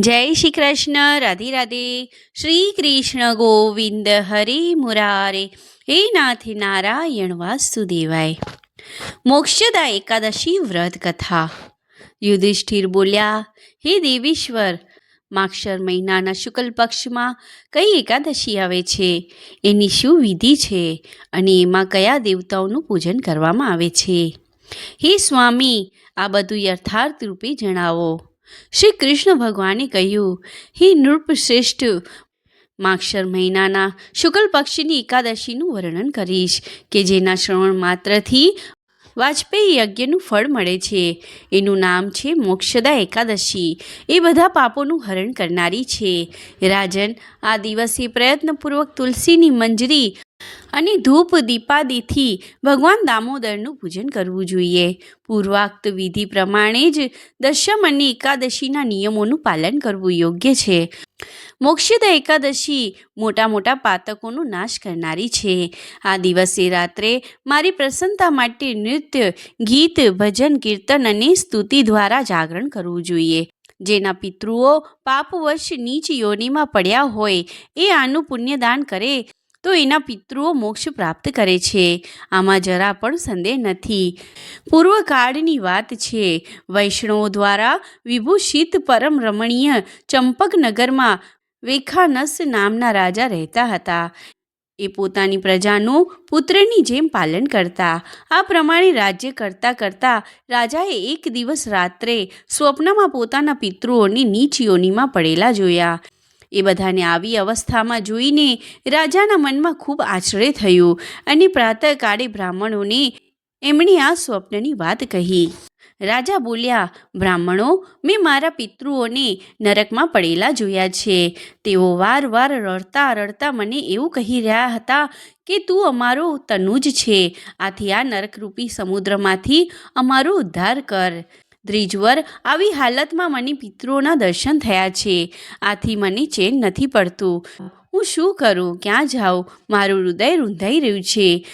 જય શ્રી કૃષ્ણ, રાધે રાધે. શ્રી કૃષ્ણ ગોવિંદ હરે મુરારે. હે નાથ નારાયણ વાસુદેવાય. મોક્ષદા એકાદશી વ્રત કથા. યુધિષ્ઠિર બોલ્યા, હે દેવીશ્વર, માક્ષર મહિનાના શુક્લ પક્ષમાં કઈ એકાદશી આવે છે? એની શું વિધિ છે? અને એમાં કયા દેવતાઓનું પૂજન કરવામાં આવે છે? હે સ્વામી, આ બધું યથાર્થ રૂપે જણાવો. શ્રી કૃષ્ણ ભગવાને કહ્યું, હે નૃપશ્રેષ્ઠ, માક્ષર મહિનાના શુક્લ પક્ષની એકાદશીનું વર્ણન કરીશ, કે જેના શ્રવણ માત્રથી વાજપેયી યજ્ઞનું ફળ મળે છે. એનું નામ છે મોક્ષદા એકાદશી. એ બધા પાપોનું હરણ કરનારી છે. રાજન, આ દિવસે પ્રયત્નપૂર્વક તુલસીની મંજરી અને ધૂપ દીપાદીથી ભગવાન દામોદરનું પૂજન કરવું જોઈએ. પૂર્વાક્ત વિધિ પ્રમાણે જ દશમ અને એકાદશીના નિયમોનું પાલન કરવું યોગ્ય છે. મોક્ષદા એકાદશી મોટા મોટા પાતકોનો નાશ કરનારી છે. આ દિવસે રાત્રે મારી પ્રસન્નતા માટે નૃત્ય, ગીત, ભજન, કીર્તન અને સ્તુતિ દ્વારા જાગરણ કરવું જોઈએ. જેના પિતૃઓ પાપવશ નીચ યોનિમાં પડ્યા હોય એ આનું પુણ્યદાન કરે તો એના પિતૃઓ મોક્ષ પ્રાપ્ત કરે છે. આમાં જરા પણ સંદેહ નથી. પૂર્વકાળની વાત છે. વૈષ્ણવો દ્વારા વિભૂષિત પરમ રમણીય ચંપકનગરમાં વેખાનસ નામના રાજા રહેતા હતા. એ પોતાની પ્રજાનું પુત્રની જેમ પાલન કરતા. આ પ્રમાણે રાજ્ય કરતાં કરતાં રાજાએ એક દિવસ રાત્રે સ્વપ્નમાં પોતાના પિતૃઓની નીચ યોનીમાં પડેલા જોયા. એ બધાને આવી અવસ્થામાં જોઈને રાજાના મનમાં ખૂબ આશ્ચર્ય થયું અને પ્રાતઃકાળે બ્રાહ્મણોને એમણે આ સ્વપ્નની વાત કહી. રાજા બોલ્યા, બ્રાહ્મણો, મેં મારા પિતૃઓને નરકમાં પડેલા જોયા છે. તેઓ વાર વાર રડતા રડતા મને એવું કહી રહ્યા હતા કે તું અમારો તનુજ છે. આથી આ નરકરૂપી સમુદ્રમાંથી અમારો ઉદ્ધાર કર. દ્રિજવર આવી હાલતમાં મને પિતૃઓના દર્શન થયા છે. આથી મને ચેન નથી પડતું. હું શું કરું? ક્યાં જાઉં? મારું હૃદય રૂંધાઈ રહ્યું છે.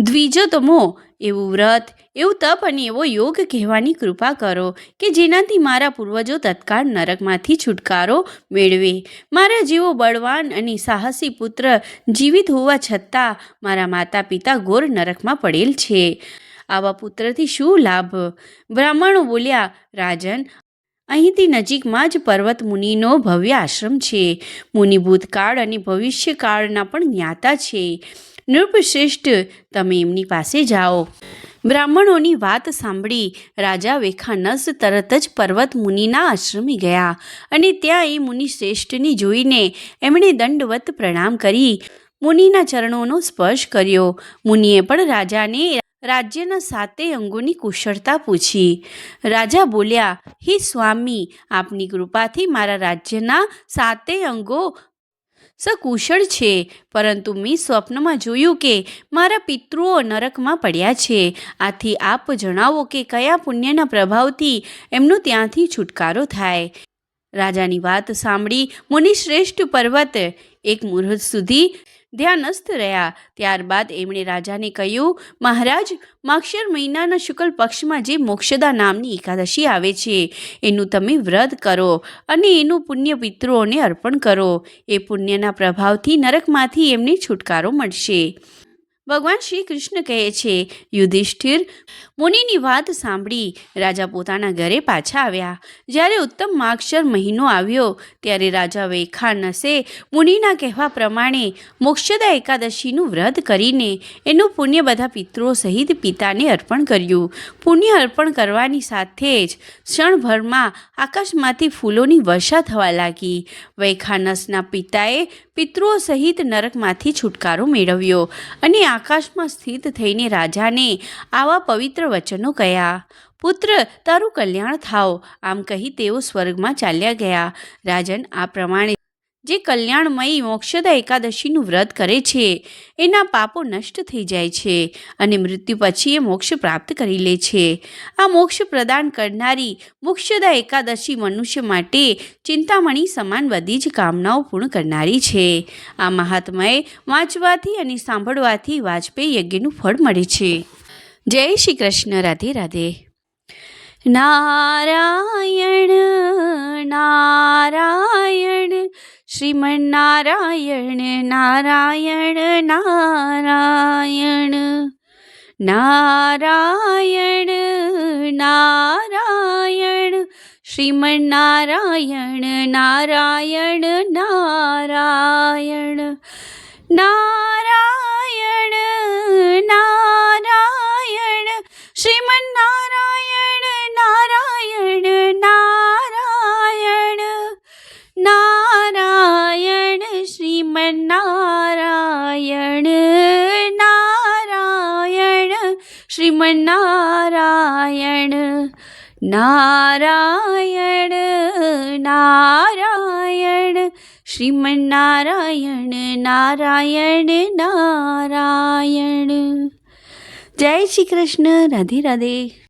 દ્વિજોતમો એવું વ્રત, એવું તપ અને એવો યોગ કહેવાની કૃપા કરો કે જેનાથી મારા પૂર્વજો તત્કાળ નરકમાંથી છુટકારો મેળવે. મારા જેવો બળવાન અને સાહસી પુત્ર જીવિત હોવા છતાં મારા માતા પિતા ઘોર નરકમાં પડેલ છે. આવા પુત્રથી શું લાભ? બ્રાહ્મણો બોલ્યા, રાજન, અહીંથી નજીકમાં જ પર્વત મુનિનો ભવ્ય આશ્રમ છે. મુનિ ભૂતકાળ અને ભવિષ્યકાળના પણ જ્ઞાતા છે. નૃપશ્રેષ્ઠ, તમે એમની પાસે જાઓ. બ્રાહ્મણોની વાત સાંભળી રાજા વેખાનસ તરત જ પર્વત મુનિના આશ્રમે ગયા અને ત્યાં એ મુનિ શ્રેષ્ઠને જોઈને એમણે દંડવત પ્રણામ કરી. મુનિના ચરણોનો સ્પર્શ કર્યો. મુનિએ પણ રાજાને રાજ્યના સાતે અંગોની કુશળતા પૂછી. રાજા બોલ્યા, હે સ્વામી, આપની કૃપાથી મારા રાજ્યના સાતે અંગો સકુશળ છે, પરંતુ મેં સ્વપ્નમાં જોયું કે મારા પિતૃઓ નરકમાં પડ્યા છે. આથી આપ જણાવો કે કયા પુણ્યના પ્રભાવથી એમનો ત્યાંથી છુટકારો થાય. રાજાની વાત સાંભળી મુનિશ્રેષ્ઠ પર્વત એક મુહૂર્ત સુધી ધ્યાનસ્થ રહ્યા. ત્યારબાદ એમણે રાજાને કહ્યું, મહારાજ, માક્ષર મહિનાના શુક્લ પક્ષમાં જે મોક્ષદા નામની એકાદશી આવે છે, એનું તમે વ્રત કરો અને એનું પુણ્ય પિતૃઓને અર્પણ કરો. એ પુણ્યના પ્રભાવથી નરકમાંથી એમને છુટકારો મળશે. ભગવાન શ્રી કૃષ્ણ કહે છે, યુધિષ્ઠિર, મુનિની વાત સાંભળી રાજા પોતાના ઘરે પાછા આવ્યા. જ્યારે ઉત્તમ માક્ષર મહિનો આવ્યો, ત્યારે રાજા વૈખાનસે મુનિના કહેવા પ્રમાણે મોક્ષદા એકાદશીનું વ્રત કરીને એનું પુણ્ય બધા પિતૃઓ સહિત પિતાને અર્પણ કર્યું. પુણ્ય અર્પણ કરવાની સાથે જ ક્ષણભરમાં આકાશમાંથી ફૂલોની વર્ષા થવા લાગી. વૈખાનસના પિતાએ પિતૃઓ સહિત નરકમાંથી છુટકારો મેળવ્યો અને આકાશમાં સ્થિત થઈને રાજાને આવા પવિત્ર વચનો કહ્યા, પુત્ર, તારું કલ્યાણ થાવ. આમ કહી તેઓ સ્વર્ગમાં ચાલ્યા ગયા. રાજન આ પ્રમાણે જે કલ્યાણમયી મોક્ષદા એકાદશીનું વ્રત કરે છે, એના પાપો નષ્ટ થઈ જાય છે અને મૃત્યુ પછી એ મોક્ષ પ્રાપ્ત કરી લે છે. આ મોક્ષ પ્રદાન કરનારી મોક્ષદા એકાદશી મનુષ્ય માટે ચિંતામણી સમાન બધી જ કામનાઓ પૂર્ણ કરનારી છે. આ મહાત્માએ વાંચવાથી અને સાંભળવાથી વાજપેયી યજ્ઞનું ફળ મળે છે. જય શ્રી કૃષ્ણ. રાધે રાધે. નારાયણ નારાયણ. શ્રીમન્નારાયણ નારાયણ નારાયણ નારાયણ નારાયણ શ્રીમન્નારાયણ નારાયણ નારાયણ નારાયણ નારાયણ શ્રીમન્નારાયણ નારાયણ શ્રીમનારાયણ નારાયણ નારાયણ શ્રીમનારાયણ નારાયણ નારાયણ જય શ્રી કૃષ્ણ રાધે રાધે